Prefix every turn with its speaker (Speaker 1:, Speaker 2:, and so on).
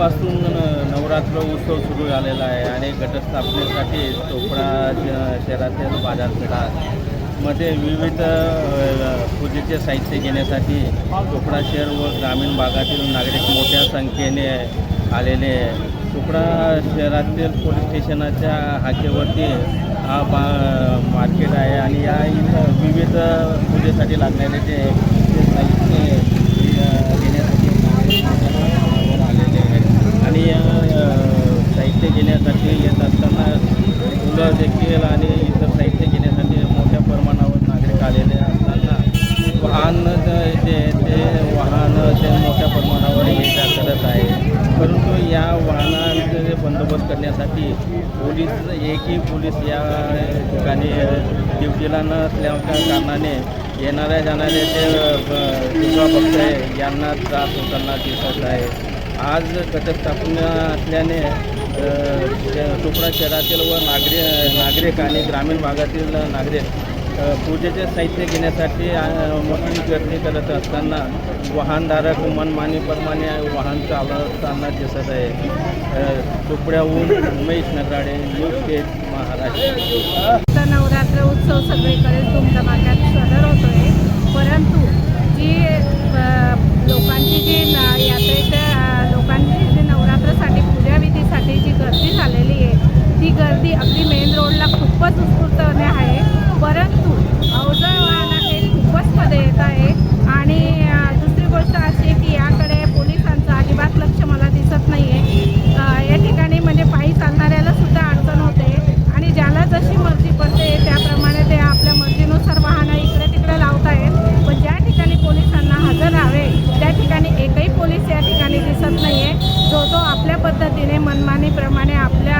Speaker 1: आजपासून नवरात्र उत्सव सुरू झालेला आहे आणि घटस्थापनेसाठी चोपडा शहरातील बाजारपेठा मध्ये विविध पूजेचे साहित्य घेण्यासाठी चोपडा शहर व ग्रामीण भागातील नागरिक मोठ्या संख्येने आलेले आहे. चोपडा शहरातील पोलीस स्टेशनाच्या हाकेवरती हा बा मार्केट आहे आणि या इथं विविध पूजेसाठी लागणारे जे साहित्य अ, घेण्यासाठी नागरिक मोठ्या प्रमाणावर आलेले आहेत आणि या अ, साहित्य घेण्यासाठी येत असताना मुलं देखील आणि इतर साहित्य घेण्यासाठी मोठ्या प्रमाणावर नागरिक आलेले असताना वाहन जे ते वाहन ते मोठ्या प्रमाणावर ये करत आहे. परंतु या वाहनांचे बंदोबस्त करण्यासाठी पोलीस एकही पोलीस या ठिकाणी ड्युटीला नसल्याच्या कारणाने येणाऱ्या जाणाऱ्या जे दुसरा पक्ष आहे यांना त्रास होताना दिसत आहे. आज घटस्थापना असल्याने तुकडा शहरातील व नागरिक नागरिक आणि ग्रामीण भागातील नागरिक पूजेचे साहित्य घेण्यासाठी मोठी गर्दी करत असताना वाहनधारक मनमानीप्रमाणे वाहन चालवताना दिसत आहे. तुकड्याहून उमेश नगराडे न्यूज स्टेट महाराष्ट्र.
Speaker 2: नवरात्र उत्सव सगळीकडे धुमधमाक्यात सादर होतोय परंतु जी अ, लोकांची जी ना- यात्रेच्या अ, लोकांची जी नवरात्रासाठी पूजाविधीसाठी जी गर्दी झालेली आहे ती गर्दी अगदी मेन रोडला खूपच उत्स्फूर्तपणे आहे. परंतु अवजड वाहनं हे खूपच मध्ये येत आहे. आणि दुसरी गोष्ट अशी आहे की याकडे पोलिसांचं अजिबात लक्ष मला दिसत नाही आहे या ठिकाणी म्हणजे पायी चालणाऱ्याला सुद्धा अडचण होते. आणि ज्याला जशी मर्जी पडते त्याप्रमाणे ते आपल्या मर्जीनुसार वाहनं इकडे तिकडे लावत आहेत पण ज्या ठिकाणी पोलिसांना हजर हवे त्या ठिकाणी एकही पोलीस या ठिकाणी दिसत नाही आहे जो तो आपल्या पद्धतीने मनमानीप्रमाणे आपल्या